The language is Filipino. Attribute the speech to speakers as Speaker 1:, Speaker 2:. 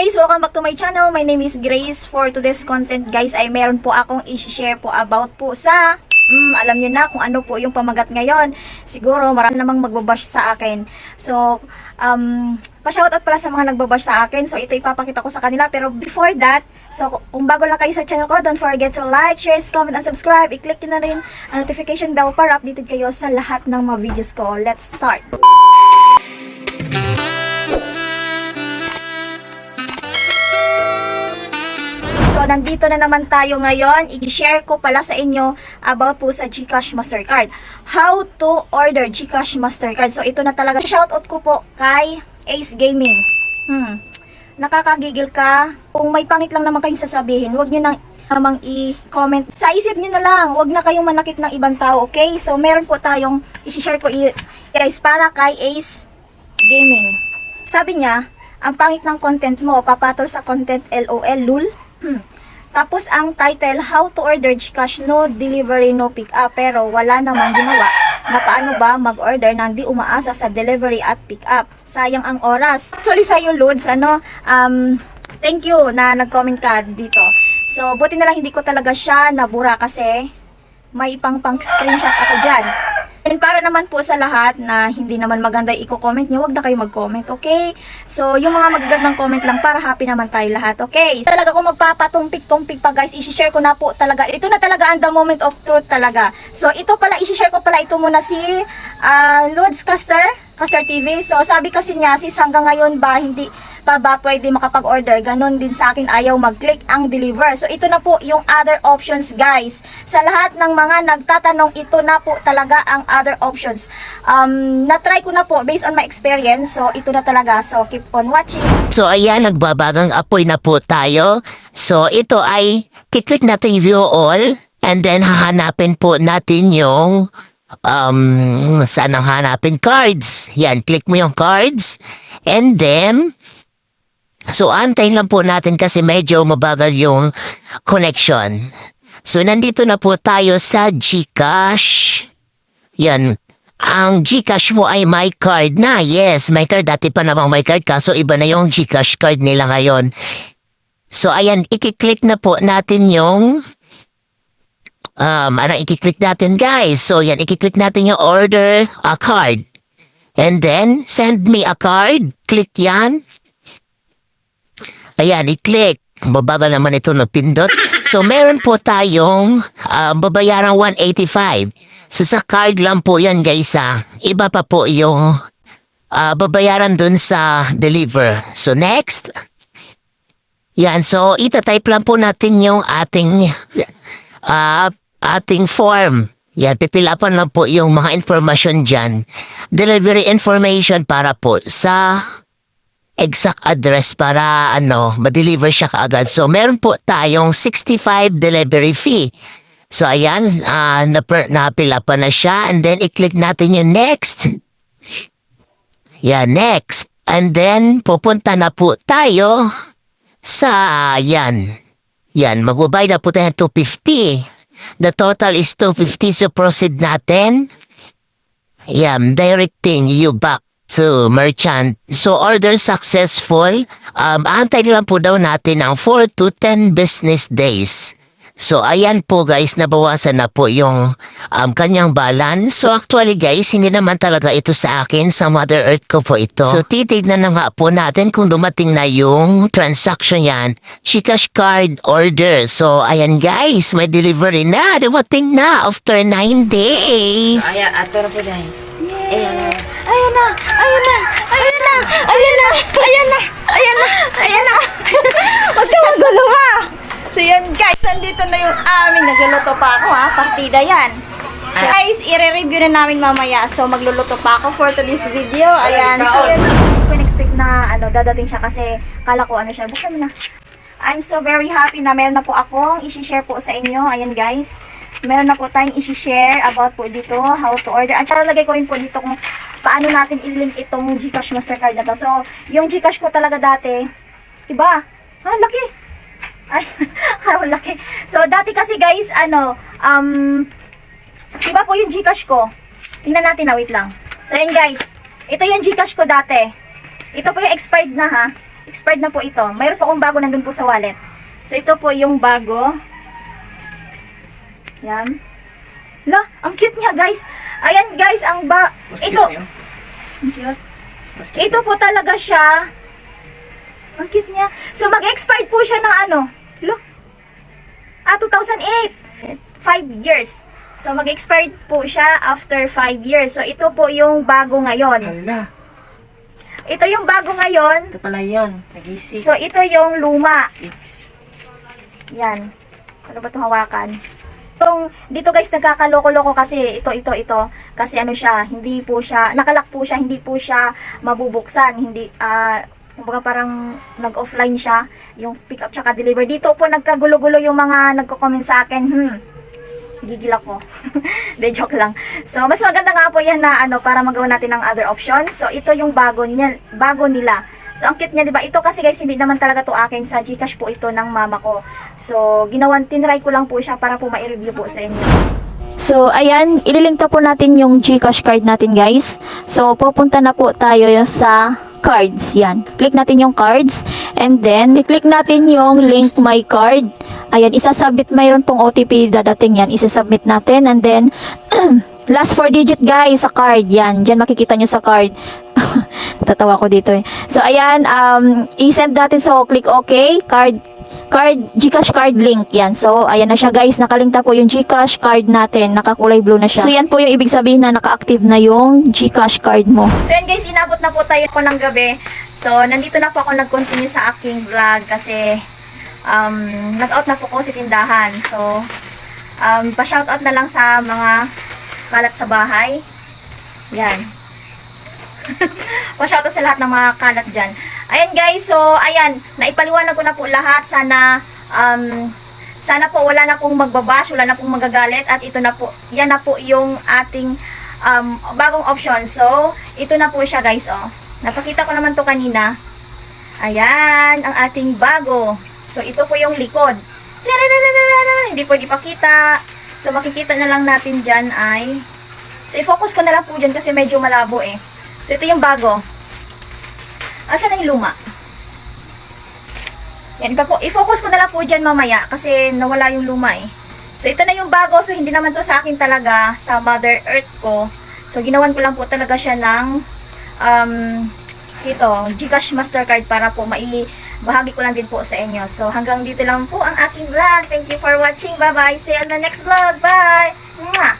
Speaker 1: guys, welcome back to my channel. My name is Grace. For today's content guys ay meron po akong i-share po about po sa mm, alam nyo na kung ano po yung pamagat ngayon. Siguro marami namang magbabash sa akin. So, um, pa-shoutout pala sa mga nagbabash sa akin. So, ito ipapakita ko sa kanila. Pero before that, so kung bago lang kayo sa channel ko, don't forget to like, share, comment, and subscribe. I-click nyo na rin ang notification bell para updated kayo sa lahat ng mga videos ko. Let's start! Nandito na naman tayo ngayon. I-share ko pala sa inyo about po sa GCash Mastercard. How to order GCash Mastercard. So, ito na talaga. Shoutout ko po kay Ace Gaming. Hmm. Nakakagigil ka. Kung may pangit lang naman kayong sasabihin, huwag nyo nang namang i-comment. Sa isip nyo na lang, huwag na kayong manakit ng ibang tao, okay? So, meron po tayong i-share ko guys para kay Ace Gaming. Sabi niya, ang pangit ng content mo, papatol sa content LOL, lul. Hmm. Tapos ang title, How to Order Gcash No Delivery No Pick Up. Pero wala namang ginawa na paano ba mag-order nang di umaasa sa delivery at pick up. Sayang ang oras. Actually sa'yo, Lods, ano, um, thank you na nag-comment ka dito. So, buti na lang hindi ko talaga siya nabura kasi may pang pang screenshot ako dyan. And para naman po sa lahat na hindi naman maganda i-comment nyo, wag na kayo mag-comment, okay? So, yung mga magagandang comment lang para happy naman tayo lahat, okay? Talaga kung magpapatumpik-tumpik pa guys, isi-share ko na po talaga. Ito na talaga ang the moment of truth talaga. So, ito pala, isi-share ko pala ito muna si uh, Lods Caster, Caster TV. So, sabi kasi niya, sis hanggang ngayon ba, hindi pa ba pwede makapag-order? Ganon din sa akin, ayaw mag-click ang deliver. So, ito na po yung other options, guys. Sa lahat ng mga nagtatanong, ito na po talaga ang other options. Um, na-try ko na po based on my experience. So, ito na talaga. So, keep on watching.
Speaker 2: So ayan, nagbabagang apoy na po tayo. So ito ay kiklik natin view all and then hahanapin po natin yung um, saan ang hanapin? Cards. Yan, click mo yung cards. And then, so antayin lang po natin kasi medyo mabagal yung connection. So nandito na po tayo sa Gcash. Yan, ang Gcash mo ay my card na. Yes, my card. Dati pa namang my card kaso iba na yung Gcash card nila ngayon. So ayan, ikiklik na po natin yung um, ano ikiklik natin guys. So yan, ikiklik natin yung order a card. And then, send me a card. Click yan. Ayan, i-click. Mababa naman ito na pindot. So, meron po tayong um, babayarang 185. So, sa card lang po yan, guys, ah. Iba pa po yung ah, babayaran dun sa deliver. So, next. Yan, so, itatype lang po natin yung ating ah, ating form. Yan, pipilapan lang po yung mga information dyan. Delivery information para po sa exact address para ano, ma-deliver siya kaagad. So, meron po tayong 65 delivery fee. So, ayan, uh, naper, napila pa na siya. And then, i-click natin yung next. Yan, next. And then, pupunta na po tayo sa, yan. Yan, magbabay na po tayo ng 250. The total is 250, so proceed natin. Yan, directing you back to merchant. So, order successful. Um, antay lang po daw natin ng 4 to 10 business days. So, ayan po guys, nabawasan na po yung um, kanyang balance. So, actually guys, hindi naman talaga ito sa akin, sa Mother Earth ko po ito. So, titignan na nga po natin kung dumating na yung transaction yan. Gcash card order. So, ayan guys, may delivery na. Dumating na after 9 days.
Speaker 3: Ayan, na po guys. Ayan na.
Speaker 1: Ayan na! Ayan na! Ayan na! Ayan na! Ayan na! Ayan na! Ayan na! Huwag ka magulo ha! So yun guys, nandito na yung aming nagluluto pa ako ha, partida yan. So guys, i-review na namin mamaya. So magluluto pa ako for today's video. Ayan. So yun, hindi ko expect na ano, dadating siya kasi kala ko ano siya. Buksan mo na. I'm so very happy na meron na po akong isi-share po sa inyo. Ayan guys. Meron na po tayong isi-share about po dito, how to order. At saka lagay ko rin po dito kung paano natin i-link itong Gcash Mastercard na to. So, yung Gcash ko talaga dati, iba. Ah, laki. Ay, ang laki. So, dati kasi guys, ano, um, iba po yung Gcash ko. Tingnan natin na, wait lang. So, yun guys. Ito yung Gcash ko dati. Ito po yung expired na ha. expired na po ito. Mayroon po akong bago nandun po sa wallet. So, ito po yung bago. Yan. La, ang cute niya, guys. Ayan, guys, ang ba... Ito. Ang cute. Ito po talaga siya. Ang cute niya. So, mag-expired po siya ng ano? Lo? Ah, 2008. 5 years. So, mag-expired po siya after 5 years. So, ito po yung bago ngayon.
Speaker 3: Hala.
Speaker 1: Ito yung bago ngayon.
Speaker 3: Ito pala yun. Nag-isip.
Speaker 1: So, ito yung luma.
Speaker 3: Six.
Speaker 1: Yan. Ano ba ito hawakan? Itong, dito guys, nagkakaloko-loko kasi ito, ito, ito. Kasi ano siya, hindi po siya, nakalak po siya, hindi po siya mabubuksan. Hindi, ah, kumbaga parang nag-offline siya, yung pick up tsaka deliver. Dito po nagkagulo-gulo yung mga nagko-comment sa akin, hmm, gigil ako. De joke lang. So, mas maganda nga po yan na ano, para magawa natin ng other options. So, ito yung bago, niya, bago nila. So, ang cute niya, di ba? Ito kasi guys, hindi naman talaga to akin. Sa Gcash po ito ng mama ko. So, ginawan, tinry ko lang po siya para po ma-review po sa inyo.
Speaker 4: So, ayan, ililink na po natin yung GCash card natin, guys. So, pupunta na po tayo sa cards. Yan. Click natin yung cards. And then, click natin yung link my card. Ayan, isasubmit, mayroon pong OTP dadating yan. Isasubmit natin. And then, last four digit, guys, sa card. Yan. Diyan makikita nyo sa card. Tatawa ko dito eh. So, ayan, um, i-send natin. So, click OK. Card card, Gcash card link yan. So, ayan na siya guys. Nakalink na po yung Gcash card natin. Nakakulay blue na siya. So, yan po yung ibig sabihin na naka-active na yung Gcash card mo.
Speaker 1: So, yun guys, inabot na po tayo po ng gabi. So, nandito na po ako nag-continue sa aking vlog kasi um, nag-out na po ako sa tindahan. So, um, pa-shoutout na lang sa mga kalat sa bahay. Yan. pa-shoutout sa lahat ng mga kalat dyan. Ayan guys, so ayan, naipaliwanag ko na po lahat. Sana, um, sana po wala na pong magbabash, wala na pong magagalit. At ito na po, yan na po yung ating um, bagong option. So, ito na po siya guys, oh. Napakita ko naman to kanina. Ayan, ang ating bago. So, ito po yung likod. Hindi po ipakita. So, makikita na lang natin dyan ay... So, i-focus ko na lang po dyan kasi medyo malabo eh. So, ito yung bago. Asa na yung luma? Yan, i-focus ko na lang po dyan mamaya kasi nawala yung luma eh. So, ito na yung bago. So, hindi naman to sa akin talaga sa Mother Earth ko. So, ginawan ko lang po talaga siya ng um, ito, Gcash Mastercard para po maibahagi ko lang din po sa inyo. So, hanggang dito lang po ang aking vlog. Thank you for watching. Bye-bye. See you on the next vlog. Bye! Mwah!